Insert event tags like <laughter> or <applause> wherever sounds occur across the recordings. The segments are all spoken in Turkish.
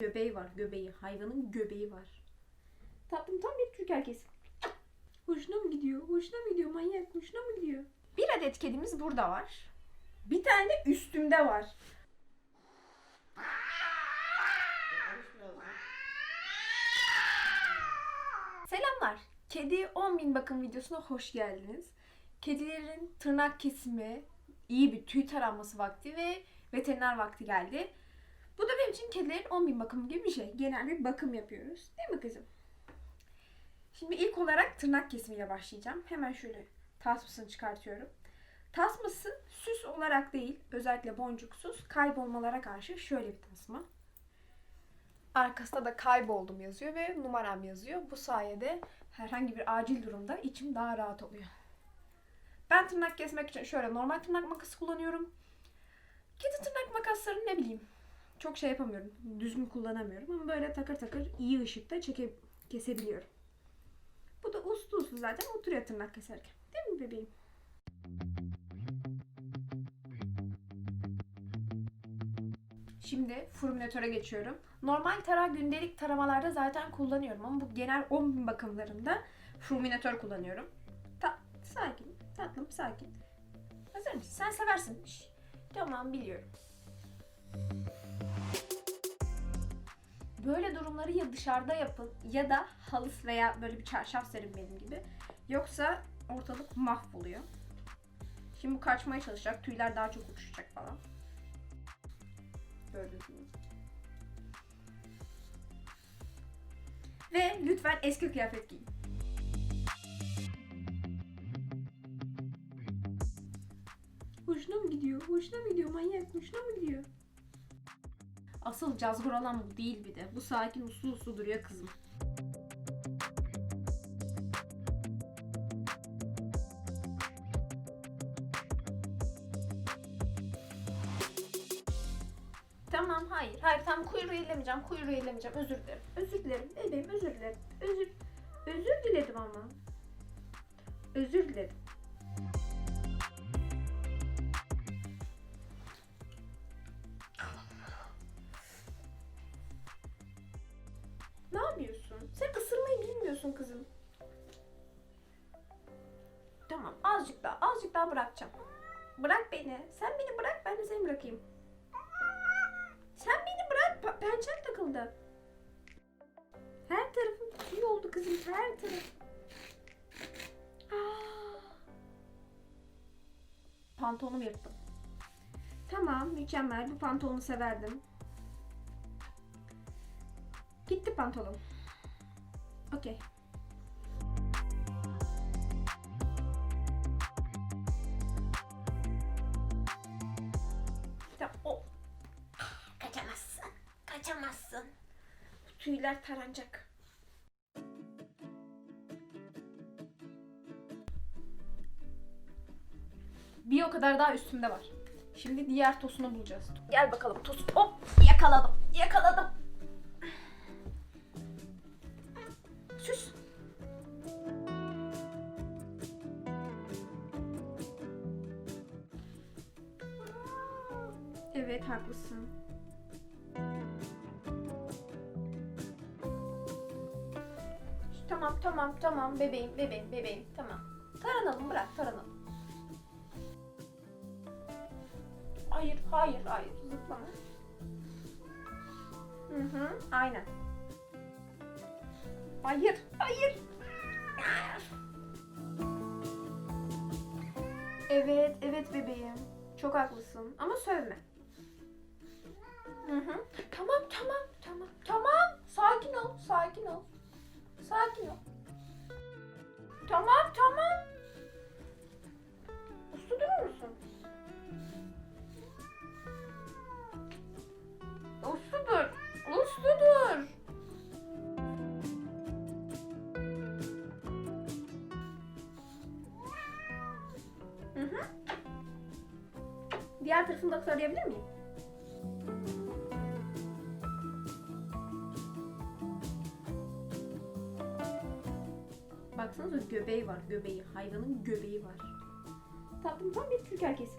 Göbeği var göbeği. Hayvanın göbeği var. Tatlım tam bir Türk erkesi. Hoşuna mı gidiyor? Hoşuna mı gidiyor manyak? Hoşuna mı gidiyor? Bir adet kedimiz burada var. Bir tane de üstümde var. Selamlar. Kedi 10.000 bakım videosuna hoş geldiniz. Kedilerin tırnak kesimi, iyi bir tüy taranması vakti ve veteriner vakti geldi. Bu da benim için kedilerin 10.000 bakımı gibi bir şey. Genel bir bakım yapıyoruz. Değil mi kızım? Şimdi ilk olarak tırnak kesimiyle başlayacağım. Hemen şöyle tasmasını çıkartıyorum. Tasması süs olarak değil, özellikle boncuksuz, kaybolmalara karşı şöyle bir tasma. Arkasında da kayboldum yazıyor ve numaram yazıyor. Bu sayede herhangi bir acil durumda içim daha rahat oluyor. Ben tırnak kesmek için şöyle normal tırnak makası kullanıyorum. Kedi tırnak makaslarını ne bileyim çok şey yapamıyorum. Düzgün kullanamıyorum ama böyle takır takır iyi ışıkta çeke kesebiliyorum. Bu da uslu uslu zaten oturuyor tırnak keserken. Değil mi bebeğim? Şimdi furminatöre geçiyorum. Normal tara gündelik taramalarda zaten kullanıyorum ama bu genel 10 bakımlarında furminatör kullanıyorum. Ta sakin, tatlım sakin. Hazır mısın? Sen seversin. Şş, Tamam biliyorum. Böyle durumları ya dışarıda yapın ya da halыс veya böyle bir çarşaf serin benim gibi. Yoksa ortalık mahvoluyor. Şimdi bu kaçmaya çalışacak. Tüyler daha çok uçuşacak falan. Gördüğünüz gibi. Ve lütfen eski kıyafet giyin. Hoşuna mı gidiyor? Hoşuna mı gidiyor manyak? Hoşuna mı gidiyor? Asıl cazgır olan bu değil bir de. Bu sakin uslu uslu duruyor kızım. Tamam hayır. Hayır tam kuyruğu ellemeyeceğim. Kuyruğu ellemeyeceğim. Özür dilerim. Özür dilerim. Bebeğim özür dilerim. Özür özür diledim ama. Özür diledim. Bilmiyorsun kızım. Tamam azıcık daha azıcık daha bırakacağım. Bırak beni. Sen beni bırak ben de seni bırakayım. Sen beni bırak. Pençen takıldı. Her tarafım tüy oldu kızım. Her taraf. Ah. Pantolonumu yırttım. Tamam mükemmel. Bu pantolonu severdim. Gitti pantolon. Okey. Tamam. O. Kaçamazsın. Kaçamazsın. Bu tüyler taranacak. Bir o kadar daha üstümde var. Şimdi diğer tosunu bulacağız. Gel bakalım tosun. Hop yakaladım. Yakaladım. Evet haklısın. Tamam tamam tamam bebeğim bebeğim bebeğim tamam. Taranalım bırak taranalım. Hayır hayır hayır zıplama. Hı hı aynen. Hayır hayır. Evet evet bebeğim. Çok haklısın ama sövme. Tamam tamam tamam tamam. Sakin ol sakin ol. Sakin ol. Tamam tamam. Uslu durur musun? Uslu dur. Uslu dur. Hı hı. Diğer tarafını da sarayabilir miyim? Baksanıza göbeği var, göbeği. Hayvanın göbeği var. Tatlım tam bir Türk erkesi.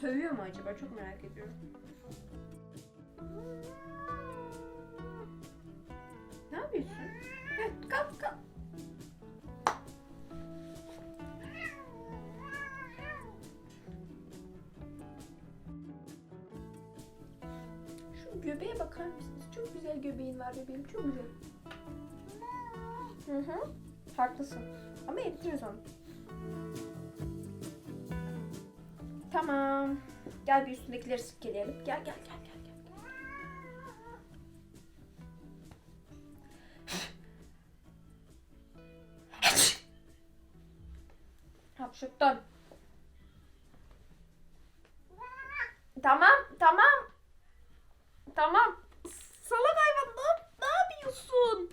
Sövüyor mu acaba? Çok merak ediyorum. Ne yapıyorsun? Evet, kalk kalk. Şu göbeğe bakar mısınız? Çok güzel göbeğin var bebeğim. Çok güzel. Hı hı. Haklısın. Ama ettiriyoruz onu. Tamam. Gel bir üstündekileri silkeleyelim. Gel gel gel gel. gel. Hapşırttın. Tamam, tamam. Tamam. Salak hayvan ne, ne yapıyorsun?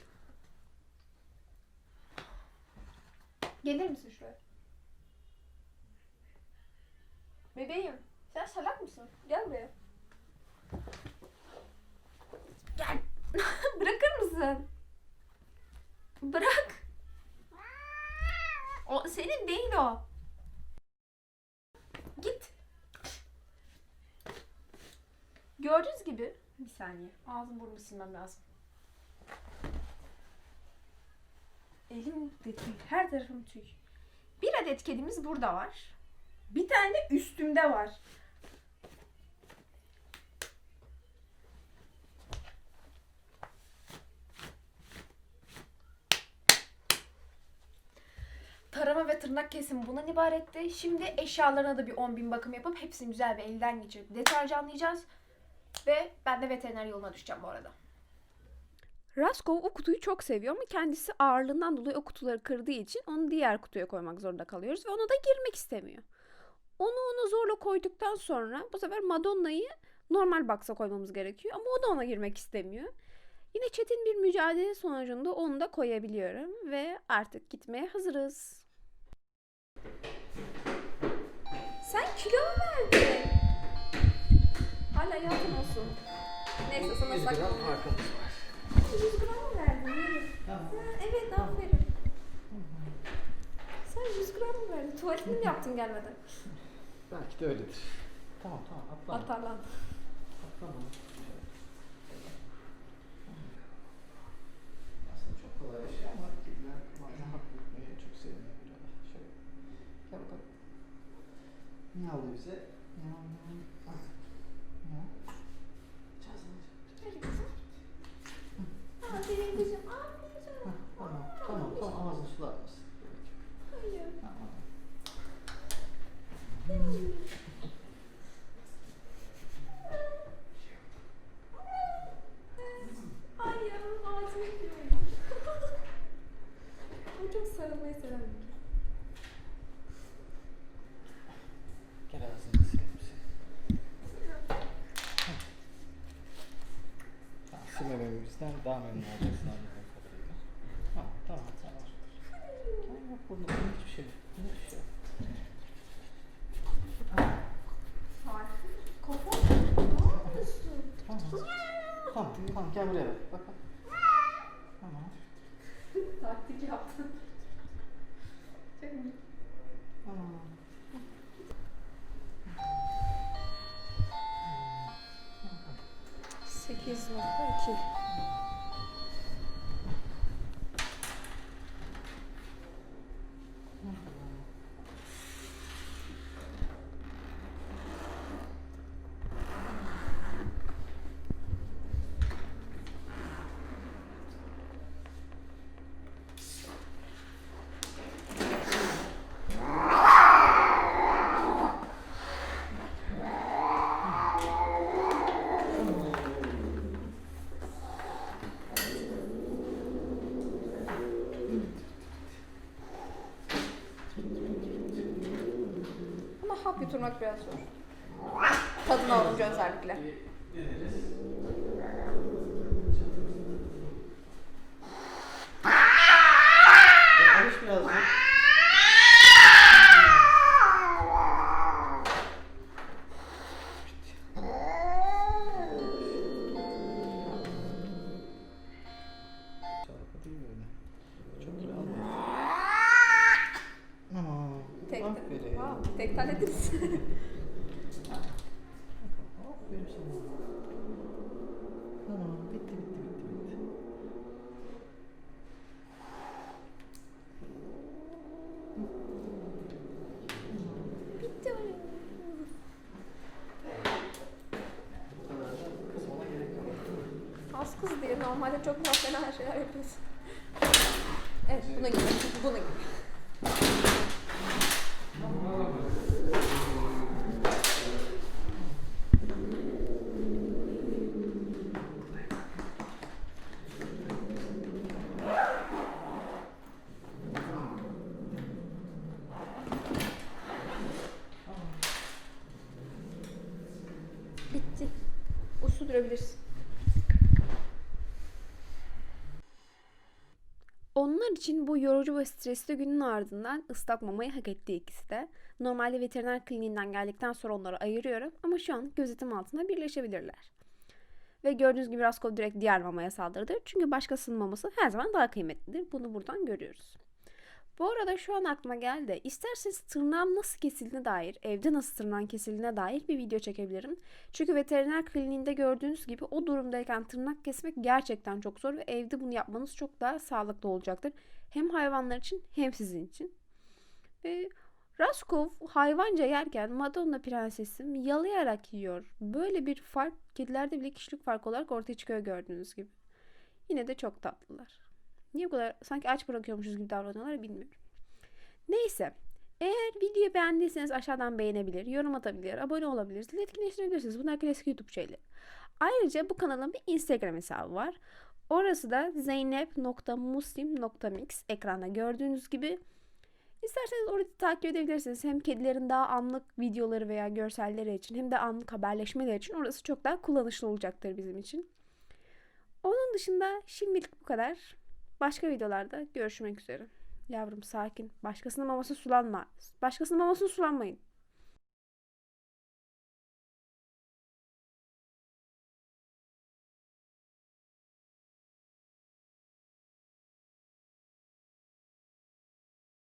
Gelir misin şuraya? Bebeğim, sen salak mısın? Gel buraya. Gel. <laughs> Bırakır mısın? Bırak. O senin değil o. Git. Gördüğünüz gibi bir saniye. Ağzım burnumu silmem lazım. Elim de tüy. Her tarafım tüy. Bir adet kedimiz burada var. Bir tane de üstümde var. Tarama ve tırnak kesimi bundan ibaretti. Şimdi eşyalarına da bir 10.000 bakım yapıp hepsini güzel bir elden geçirip deterjanlayacağız. Ve ben de veteriner yoluna düşeceğim bu arada. Raskov o kutuyu çok seviyor ama kendisi ağırlığından dolayı o kutuları kırdığı için onu diğer kutuya koymak zorunda kalıyoruz ve ona da girmek istemiyor. Onu ona zorla koyduktan sonra bu sefer Madonna'yı normal box'a koymamız gerekiyor ama o da ona girmek istemiyor. Yine çetin bir mücadele sonucunda onu da koyabiliyorum ve artık gitmeye hazırız. Sen kilo mu verdin? Hala yatın olsun. Neyse sana 100 sak. gram farkımız var. 100 gram mı verdin? Yürü. Tamam. Ha, evet aferin. Sen 100 gram mı verdin? Tuvaletini mi yaptın gelmeden? Belki de öyledir. Tamam tamam atlama. Atarlan. Atlama. Aslında çok kolay bir şey ama kediler bazen hak etmeyi çok sevmiyor. Şöyle. Gel bakalım. Miyavlıyor bize. Miyav miyav. Ah. Miyav. Çağızın. Hadi kızım. Aferin kızım. Aferin. Tamam tamam tamam ağzını sulatmasın. Hayır. Tamam. Hayır. Ağzını yiyorum. o çok sarılmayı seven bir kedi. Gel ağzını silelim seni. Tamam, silmememizden daha memnun olacaksın anladığım kadarıyla. Tamam, tamam, tamam. Tamam, yok bunun hiçbir şey yok. Hiçbir şey yok. Tamam, tamam, tamam, gel buraya bak. Bak. Tamam, Taktik yaptın. Çok iyi. tamam. 8.2 Ama hap yuturmak biraz zor. Tadını alınca özellikle. Alış biraz da. tek Aferin. Wow, tek hallederiz. Aferin sana. Tamam bitti bitti bitti bitti. Bitti öyle. Bu kadar da kısmına gerek yok. Az kız diye normalde çok daha fena şeyler yapıyorsun. Evet buna gibi. Buna gibi. Onlar için bu yorucu ve stresli günün ardından ıslak mamayı hak etti ikisi de. Normalde veteriner kliniğinden geldikten sonra onları ayırıyorum ama şu an gözetim altında birleşebilirler. Ve gördüğünüz gibi Raskol direkt diğer mamaya saldırdı. Çünkü başkasının maması her zaman daha kıymetlidir. Bunu buradan görüyoruz. Bu arada şu an aklıma geldi. İsterseniz tırnağım nasıl kesildiğine dair, evde nasıl tırnağın kesildiğine dair bir video çekebilirim. Çünkü veteriner kliniğinde gördüğünüz gibi o durumdayken tırnak kesmek gerçekten çok zor ve evde bunu yapmanız çok daha sağlıklı olacaktır. Hem hayvanlar için hem sizin için. Ve Raskov hayvanca yerken Madonna prensesim yalayarak yiyor. Böyle bir fark kedilerde bile kişilik farkı olarak ortaya çıkıyor gördüğünüz gibi. Yine de çok tatlılar. Niye bu kadar sanki aç bırakıyormuşuz gibi davranıyorlar bilmiyorum. Neyse. Eğer videoyu beğendiyseniz aşağıdan beğenebilir, yorum atabilir, abone olabilirsiniz, etkileştirebilirsiniz. Bunlar klasik YouTube şeyleri. Ayrıca bu kanalın bir Instagram hesabı var. Orası da zeynep.muslim.mix ekranda gördüğünüz gibi. İsterseniz orayı takip edebilirsiniz. Hem kedilerin daha anlık videoları veya görselleri için hem de anlık haberleşmeleri için orası çok daha kullanışlı olacaktır bizim için. Onun dışında şimdilik bu kadar. Başka videolarda görüşmek üzere. Yavrum sakin. Başkasının maması sulanma. Başkasının mamasını sulanmayın.